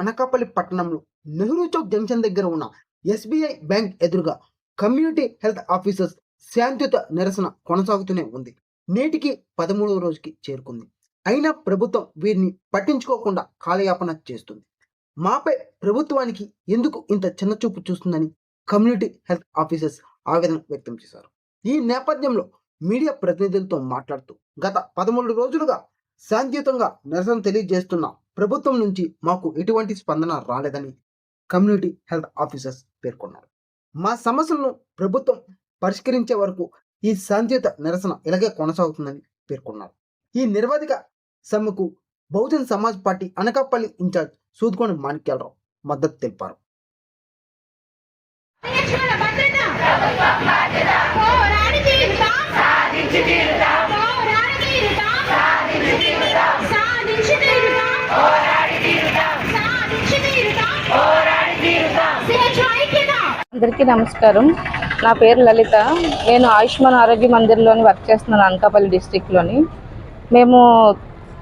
అనకాపల్లి పట్టణంలో నెహ్రూ చౌక్ జంక్షన్ దగ్గర ఉన్న ఎస్బీఐ బ్యాంక్ ఎదురుగా కమ్యూనిటీ హెల్త్ ఆఫీసర్స్ శాంతియుత నిరసన కొనసాగుతూనే ఉంది. నేటికి పదమూడవ రోజుకి చేరుకుంది. అయినా ప్రభుత్వం వీరిని పట్టించుకోకుండా కాలయాపన చేస్తుంది. మాపై ప్రభుత్వానికి ఎందుకు ఇంత చిన్నచూపు చూస్తుందని కమ్యూనిటీ హెల్త్ ఆఫీసర్స్ ఆవేదన వ్యక్తం చేశారు. ఈ నేపథ్యంలో మీడియా ప్రతినిధులతో మాట్లాడుతూ గత పదమూడు రోజులుగా శాంతియుతంగా నిరసన తెలియజేస్తున్న ప్రభుత్వం నుంచి మాకు ఎటువంటి స్పందన రాలేదని కమ్యూనిటీ హెల్త్ ఆఫీసర్స్ పేర్కొన్నారు. మా సమస్యలను ప్రభుత్వం పరిష్కరించే వరకు ఈ శాంతియుత నిరసన ఇలాగే కొనసాగుతుందని పేర్కొన్నారు. ఈ నిర్వాధిక సమ్మెకు బహుజన్ సమాజ్ పార్టీ అనకాపల్లి ఇన్ఛార్జ్ సూదుకోని మాణిక్యాలరావు మద్దతు తెలిపారు. తీరుతాం. సాధించి తీరుతాం. పోరాడి తీరుతాం. సాధించి తీరుతాం. అందరికీ నమస్కారం. నా పేరు లలిత. నేను ఆయుష్మాన్ ఆరోగ్య మందిర్లోని వర్క్ చేస్తున్నాను అనకాపల్లి డిస్టిక్లోని మేము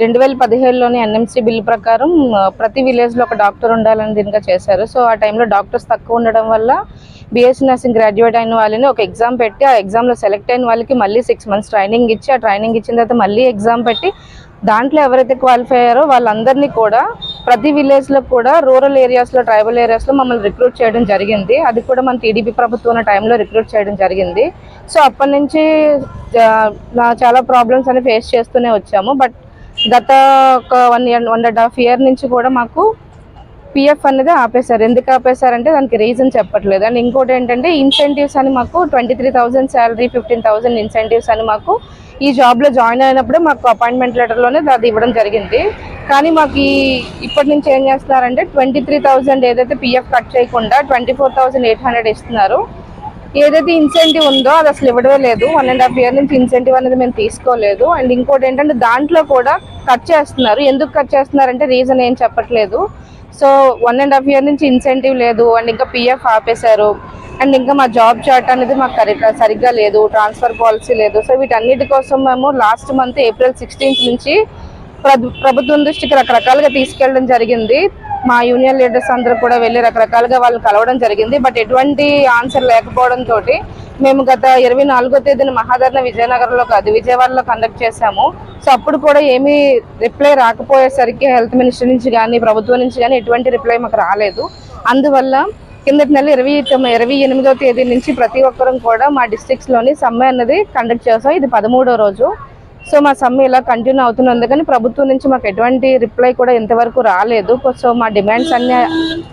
రెండు వేల పదిహేడులోని ఎన్ఎంసీ బిల్ ప్రకారం ప్రతి విలేజ్లో ఒక డాక్టర్ ఉండాలని దీనిగా చేశారు. సో ఆ టైంలో డాక్టర్స్ తక్కువ ఉండడం వల్ల బీఎస్సీ నర్సింగ్ గ్రాడ్యుయేట్ అయిన వాళ్ళని ఒక ఎగ్జామ్ పెట్టి ఆ ఎగ్జామ్లో సెలెక్ట్ అయిన వాళ్ళకి మళ్ళీ సిక్స్ మంత్స్ ట్రైనింగ్ ఇచ్చి ఆ ట్రైనింగ్ ఇచ్చిన తర్వాత మళ్ళీ ఎగ్జామ్ పెట్టి దాంట్లో ఎవరైతే క్వాలిఫై అయ్యారో వాళ్ళందరినీ కూడా ప్రతి విలేజ్లో కూడా రూరల్ ఏరియాస్లో ట్రైబల్ ఏరియాస్లో మమ్మల్ని రిక్రూట్ చేయడం జరిగింది. అది కూడా మన టీడీపీ ప్రభుత్వం ఉన్న టైంలో రిక్రూట్ చేయడం జరిగింది. సో అప్పటి నుంచి నా చాలా ప్రాబ్లమ్స్ అని ఫేస్ చేస్తూనే వచ్చాము. బట్ గత ఒక one year one and half year నుంచి కూడా మాకు పిఎఫ్ అనేది ఆపేశారు. ఎందుకు ఆపేశారంటే దానికి రీజన్ చెప్పట్లేదు. అండ్ ఇంకోటి ఏంటంటే ఇన్సెంటివ్స్ అని మాకు twenty three thousand salary fifteen thousand incentives అని మాకు ఈ జాబ్లో జాయిన్ అయినప్పుడే మాకు అపాయింట్మెంట్ లెటర్లోనే అది ఇవ్వడం జరిగింది. కానీ మాకు ఈ ఇప్పటి నుంచి ఏం చేస్తున్నారంటే ట్వంటీ త్రీ థౌసండ్ ఏదైతే పిఎఫ్ కట్ చేయకుండా twenty four thousand eight hundred ఇస్తున్నారు. ఏదైతే ఇన్సెంటివ్ ఉందో అది అసలు ఇవ్వడమే లేదు. వన్ అండ్ హాఫ్ ఇయర్ నుంచి ఇన్సెంటివ్ అనేది మేము తీసుకోలేదు. అండ్ ఇంకోటి ఏంటంటే దాంట్లో కూడా కట్ చేస్తున్నారు. ఎందుకు కట్ చేస్తున్నారంటే రీజన్ ఏం చెప్పట్లేదు. So one and half year నుంచి ఇన్సెంటివ్ లేదు. అండ్ ఇంకా పిఎఫ్ ఆపేశారు. అండ్ ఇంకా మా జాబ్ చార్ట్ అనేది మాకు కరెక్ట్ సరిగ్గా లేదు ట్రాన్స్ఫర్ పాలసీ లేదు. సో వీటన్నిటి కోసం మేము లాస్ట్ మంత్ ఏప్రిల్ సిక్స్టీన్త్ నుంచి ప్రభుత్వం దృష్టికి రకరకాలుగా తీసుకెళ్ళడం జరిగింది. మా యూనియన్ లీడర్స్ అందరూ కూడా వెళ్ళి రకరకాలుగా వాళ్ళు కలవడం జరిగింది. బట్ ఎటువంటి ఆన్సర్ లేకపోవడంతో మేము గత ఇరవై నాలుగో తేదీన మహాధరణ విజయనగరంలో కాదు విజయవాడలో కండక్ట్ చేశాము. సో అప్పుడు కూడా ఏమీ రిప్లై రాకపోయేసరికి హెల్త్ మినిస్టర్ నుంచి కానీ ప్రభుత్వం నుంచి కానీ ఎటువంటి రిప్లై మాకు రాలేదు. అందువల్ల కిందటి నెల ఇరవై ఇరవై ఎనిమిదో తేదీ నుంచి ప్రతి ఒక్కరం కూడా మా districts లోని సమ్మె అన్నది కండక్ట్ చేస్తాం. ఇది పదమూడో రోజు. సో మా సమ్మె ఇలా కంటిన్యూ అవుతున్నందు కానీ ప్రభుత్వం నుంచి మాకు ఎటువంటి రిప్లై కూడా ఇంతవరకు రాలేదు. సో మా డిమాండ్స్ అన్ని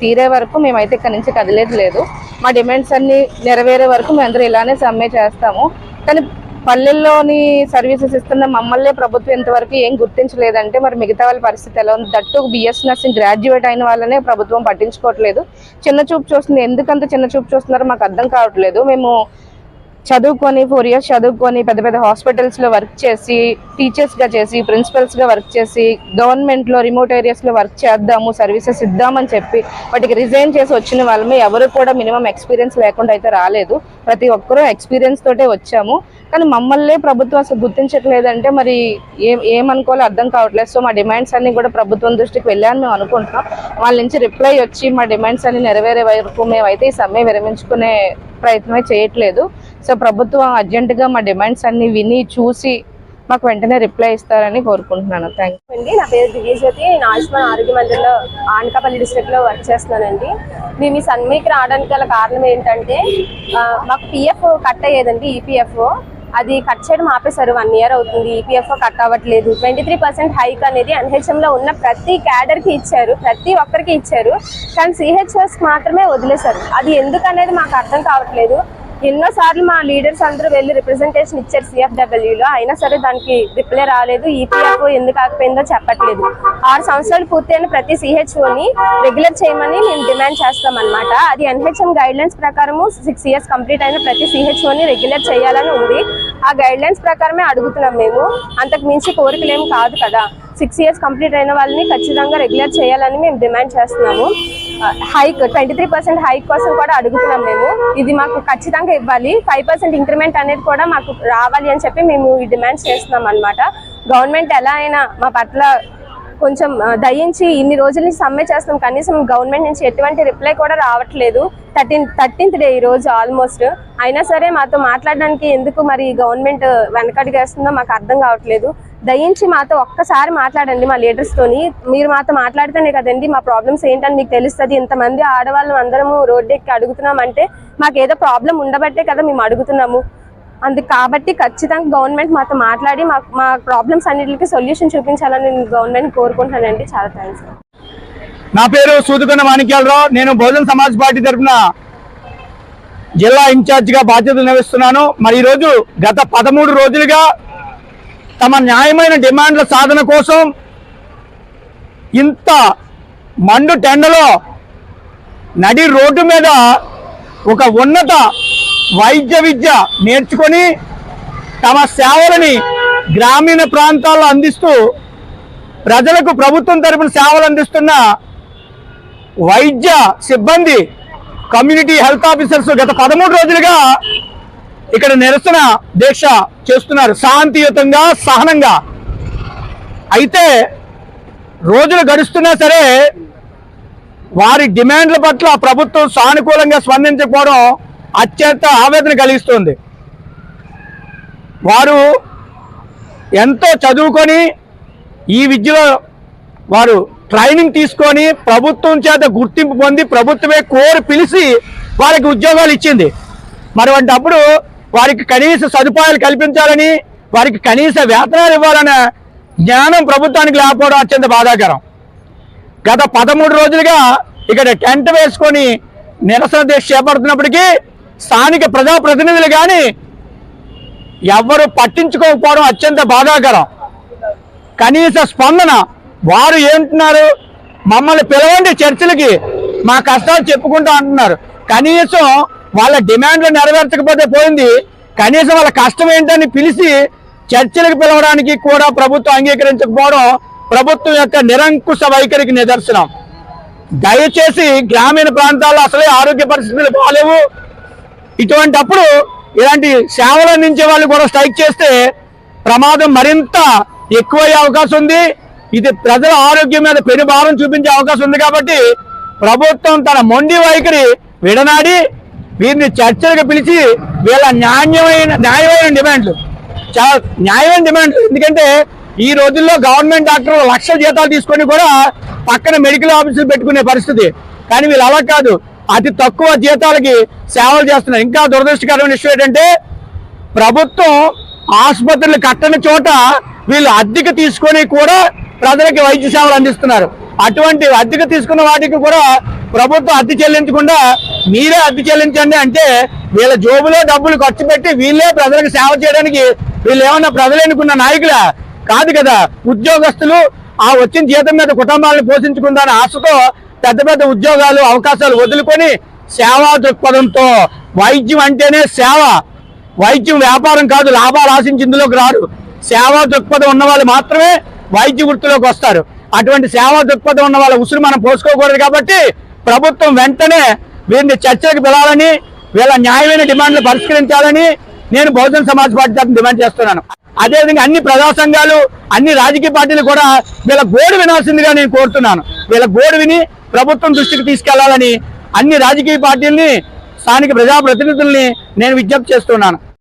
తీరే వరకు మేమైతే ఇక్కడ నుంచి కదిలేదు లేదు. మా డిమాండ్స్ అన్ని నెరవేరే వరకు మేము అందరూ ఇలానే సమ్మె చేస్తాము. కానీ పల్లెల్లోని సర్వీసెస్ ఇస్తున్న మమ్మల్ని ప్రభుత్వం ఇంతవరకు ఏం గుర్తించలేదంటే మరి మిగతా వాళ్ళ పరిస్థితి ఎలా ఉంది? దట్టు బిఎస్ నర్సింగ్ గ్రాడ్యుయేట్ అయిన వాళ్ళనే ప్రభుత్వం పట్టించుకోవట్లేదు. చిన్న చూపు చూస్తుంది. ఎందుకంత చిన్న చూపు చూస్తున్నారో మాకు అర్థం కావట్లేదు. మేము చదువుకొని ఫోర్ ఇయర్స్ చదువుకొని పెద్ద పెద్ద హాస్పిటల్స్లో వర్క్ చేసి టీచర్స్గా చేసి ప్రిన్సిపల్స్గా వర్క్ చేసి గవర్నమెంట్లో రిమోట్ ఏరియాస్లో వర్క్ చేద్దాము సర్వీసెస్ ఇద్దామని చెప్పి వాటికి రిజైన్ చేసి వచ్చిన వాళ్ళమే ఎవరు కూడా మినిమం ఎక్స్పీరియన్స్ లేకుండా అయితే రాలేదు. ప్రతి ఒక్కరూ ఎక్స్పీరియన్స్ తోటే వచ్చాము. కానీ మమ్మల్ని ప్రభుత్వం అసలు గుర్తించట్లేదంటే మరి ఏం ఏమనుకోవాలో అర్థం కావట్లేదు. సో మా డిమాండ్స్ అన్ని కూడా ప్రభుత్వం దృష్టికి వెళ్ళాలని మేము అనుకుంటున్నాం. వాళ్ళ నుంచి రిప్లై వచ్చి మా డిమాండ్స్ అన్ని నెరవేరే వరకు మేమైతే ఈ సమ్మె విరమించుకునే ప్రయత్నమే చేయట్లేదు. సో ప్రభుత్వం అర్జెంటుగా మా డిమాండ్స్ అన్ని విని చూసి మాకు వెంటనే రిప్లై ఇస్తారని కోరుకుంటున్నాను. థ్యాంక్ అండి నా పేరు దివ్యజ్యోతి నేను ఆయుష్మాన్ ఆరోగ్య మందిర్లో ఆనకాపల్లి డిస్ట్రిక్ట్లో వర్క్ చేస్తున్నానండి. మేము ఈ సన్మీకి రావడానికి గల కారణం ఏంటంటే మాకు పిఎఫ్ కట్ అయ్యేదండి ఈపీఎఫ్ అది కట్ చేయడం ఆపేశారు వన్ ఇయర్ అవుతుంది ఈపీఎఫ్ కట్ అవ్వట్లేదు. ట్వంటీ త్రీ పర్సెంట్ హైక్ అనేది ఎన్హెచ్ఎంలో ఉన్న ప్రతి క్యాడర్కి ఇచ్చారు ప్రతి ఒక్కరికి ఇచ్చారు. కానీ సిహెచ్ఎస్ మాత్రమే వదిలేశారు. అది ఎందుకనేది మాకు అర్థం కావట్లేదు. ఎన్నో సార్లు మా లీడర్స్ అందరూ వెళ్ళి రిప్రజెంటేషన్ ఇచ్చారు సిఎఫ్డబ్ల్యూలో అయినా సరే దానికి రిప్లై రాలేదు. ఈపీఎఫ్ ఎందుకు ఆగిపోయిందో చెప్పట్లేదు. ఆరు సంవత్సరాలు పూర్తయిన ప్రతి సిహెచ్ఓని రెగ్యులర్ చేయమని మేము డిమాండ్ చేస్తాం అనమాట అది ఎన్హెచ్ఎం గైడ్ లైన్స్ ప్రకారము సిక్స్ ఇయర్స్ కంప్లీట్ అయిన ప్రతి సిహెచ్ఓని రెగ్యులర్ చేయాలని ఉంది. ఆ గైడ్ లైన్స్ ప్రకారమే అడుగుతున్నాం మేము. అంతకు మించి కోరికలేం కాదు కదా. సిక్స్ ఇయర్స్ కంప్లీట్ అయిన వాళ్ళని ఖచ్చితంగా రెగ్యులర్ చేయాలని మేము డిమాండ్ చేస్తున్నాము. Hike twenty three percent hike కోసం కూడా అడుగుతున్నాం మేము. ఇది మాకు ఖచ్చితంగా ఇవ్వాలి. ఫైవ్ పర్సెంట్ ఇంక్రిమెంట్ అనేది కూడా మాకు రావాలి అని చెప్పి మేము ఈ డిమాండ్ చేస్తున్నాం అనమాట గవర్నమెంట్ ఎలా అయినా మా పట్ల కొంచెం దయించి ఇన్ని రోజుల నుంచి సమ్మె చేస్తున్నాం. కనీసం గవర్నమెంట్ నుంచి ఎటువంటి రిప్లై కూడా రావట్లేదు. థర్టీన్ థర్టీన్త్ డే ఈ రోజు ఆల్మోస్ట్. అయినా సరే మాతో మాట్లాడడానికి ఎందుకు మరి గవర్నమెంట్ వెనకడిగేస్తుందో మాకు అర్థం కావట్లేదు. దయించి మాతో ఒక్కసారి మాట్లాడండి మా లీడర్స్తోని మీరు మాతో మాట్లాడితేనే కదండి మా ప్రాబ్లమ్స్ ఏంటని మీకు తెలుస్తుంది. ఇంతమంది ఆడవాళ్ళం అందరము రోడ్డెక్కి అడుగుతున్నామంటే అడుగుతున్నాం అంటే మాకు ఏదో ప్రాబ్లం ఉండబట్టే కదా మేము అడుగుతున్నాము. అందుకు కాబట్టి ఖచ్చితంగా గవర్నమెంట్ మాతో మాట్లాడి మా మా ప్రాబ్లమ్స్ అన్నిటికీ సొల్యూషన్ చూపించాలని నేను గవర్నమెంట్ కోరుకుంటానండి చాలా థ్యాంక్స్ నా పేరు సూదుకొండ మాణిక్యాలరావు. నేను బహుజన్ సమాజ్ పార్టీ తరఫున జిల్లా ఇన్ఛార్జ్గా బాధ్యతలు నిర్వహిస్తున్నాను. మరి ఈ రోజు గత పదమూడు రోజులుగా తమ న్యాయమైన డిమాండ్ల సాధన కోసం ఇంత మండు టెండలో నడి రోడ్డు మీద ఒక ఉన్నత వైద్య విద్య నేర్చుకొని తమ సేవలని గ్రామీణ ప్రాంతాల్లో అందిస్తూ ప్రజలకు ప్రభుత్వం తరపున సేవలు అందిస్తున్న వైద్య సిబ్బంది కమ్యూనిటీ హెల్త్ ఆఫీసర్స్ గత పదమూడు రోజులుగా ఇక్కడ నిరసన దీక్ష చేస్తున్నారు. శాంతియుతంగా సహనంగా. అయితే రోజులు గడుస్తున్నా సరే వారి డిమాండ్ల పట్ల ప్రభుత్వం సానుకూలంగా స్పందించకపోవడం అత్యంత ఆవేదన కలిగిస్తుంది. వారు ఎంతో చదువుకొని ఈ విద్యలో వారు ట్రైనింగ్ తీసుకొని ప్రభుత్వం చేత గుర్తింపు పొంది ప్రభుత్వమే కోరి పిలిచి వారికి ఉద్యోగాలు ఇచ్చింది. మరి అప్పుడు వారికి కనీస సదుపాయాలు కల్పించాలని వారికి కనీస వేతనాలు ఇవ్వాలనే జ్ఞానం ప్రభుత్వానికి లేకపోవడం అత్యంత బాధాకరం. గత పదమూడు రోజులుగా ఇక్కడ టెంట్ వేసుకొని నిరసన దీక్ష చేపడుతున్నప్పటికీ స్థానిక ప్రజాప్రతినిధులు కానీ ఎవరు పట్టించుకోకపోవడం అత్యంత బాధాకరం. కనీస స్పందన వారు ఏంటున్నారు మమ్మల్ని పిలవండి చర్చలకి మా కష్టాలు చెప్పుకుంటా అంటున్నారు. కనీసం వాళ్ళ డిమాండ్లు నెరవేర్చకపోతే పోయింది. కనీసం వాళ్ళ కష్టం ఏంటని పిలిచి చర్చలకు పిలవడానికి కూడా ప్రభుత్వం అంగీకరించకపోవడం ప్రభుత్వం యొక్క నిరంకుశ వైఖరికి నిదర్శనం. దయచేసి గ్రామీణ ప్రాంతాల్లో అసలే ఆరోగ్య పరిస్థితులు బాగాలేవు ఇటువంటి అప్పుడు ఇలాంటి సేవలు అందించే వాళ్ళు కూడా స్ట్రైక్ చేస్తే ప్రమాదం మరింత ఎక్కువయ్యే అవకాశం ఉంది. ఇది ప్రజల ఆరోగ్యం మీద పెను భారం చూపించే అవకాశం ఉంది కాబట్టి ప్రభుత్వం తన మొండి వైఖరి విడనాడి వీరిని చర్చలకు పిలిచి వీళ్ళ న్యాయమైన న్యాయమైన డిమాండ్లు. చాలా న్యాయమైన డిమాండ్లు. ఎందుకంటే ఈ రోజుల్లో గవర్నమెంట్ డాక్టర్లు లక్షల జీతాలు తీసుకొని కూడా పక్కన మెడికల్ ఆఫీసులు పెట్టుకునే పరిస్థితి. కానీ వీళ్ళు అలా కాదు. అతి తక్కువ జీతాలకి సేవలు చేస్తున్నారు. ఇంకా దురదృష్టకరమైన విషయం ఏంటంటే ప్రభుత్వం ఆసుపత్రులు కట్టని చోట వీళ్ళు అద్దెకు తీసుకొని కూడా ప్రజలకి వైద్య సేవలు అందిస్తున్నారు. అటువంటి అద్దెకు తీసుకున్న వాటికి కూడా ప్రభుత్వం అద్దె చెల్లించకుండా మీరే అద్దె చెల్లించండి అంటే వీళ్ళ జోబులో డబ్బులు ఖర్చు పెట్టి వీళ్ళే ప్రజలకు సేవ చేయడానికి వీళ్ళు ఏమన్నా ప్రజలు ఎన్నుకున్న నాయకులా? కాదు కదా. ఉద్యోగస్తులు ఆ వచ్చిన జీతం మీద కుటుంబాలను పోషించుకుందాని ఆశతో పెద్ద పెద్ద ఉద్యోగాలు అవకాశాలు వదులుకొని సేవా దృక్పథంతో వైద్యం అంటేనే సేవ. వైద్యం వ్యాపారం కాదు లాభాలు ఆశించి ఇందులోకి రారు. సేవా దృక్పథం ఉన్న వాళ్ళు మాత్రమే వైద్య వృత్తిలోకి వస్తారు. అటువంటి సేవా దృక్పథం ఉన్న వాళ్ళ ఉసురు మనం పోసుకోకూడదు కాబట్టి ప్రభుత్వం వెంటనే వీరిని చర్చలకు పిలవాలని వీళ్ళ న్యాయమైన డిమాండ్లు పరిష్కరించాలని నేను బహుజన సమాజ్ పార్టీ తరఫున డిమాండ్ చేస్తున్నాను. అదేవిధంగా అన్ని ప్రజా సంఘాలు అన్ని రాజకీయ పార్టీలు కూడా వీళ్ళ గోడు వినాల్సిందిగా నేను కోరుతున్నాను. వీళ్ళ గోడు విని ప్రభుత్వం దృష్టికి తీసుకెళ్ళాలని అన్ని రాజకీయ పార్టీల్ని స్థానిక ప్రజాప్రతినిధుల్ని నేను విజ్ఞప్తి చేస్తున్నాను.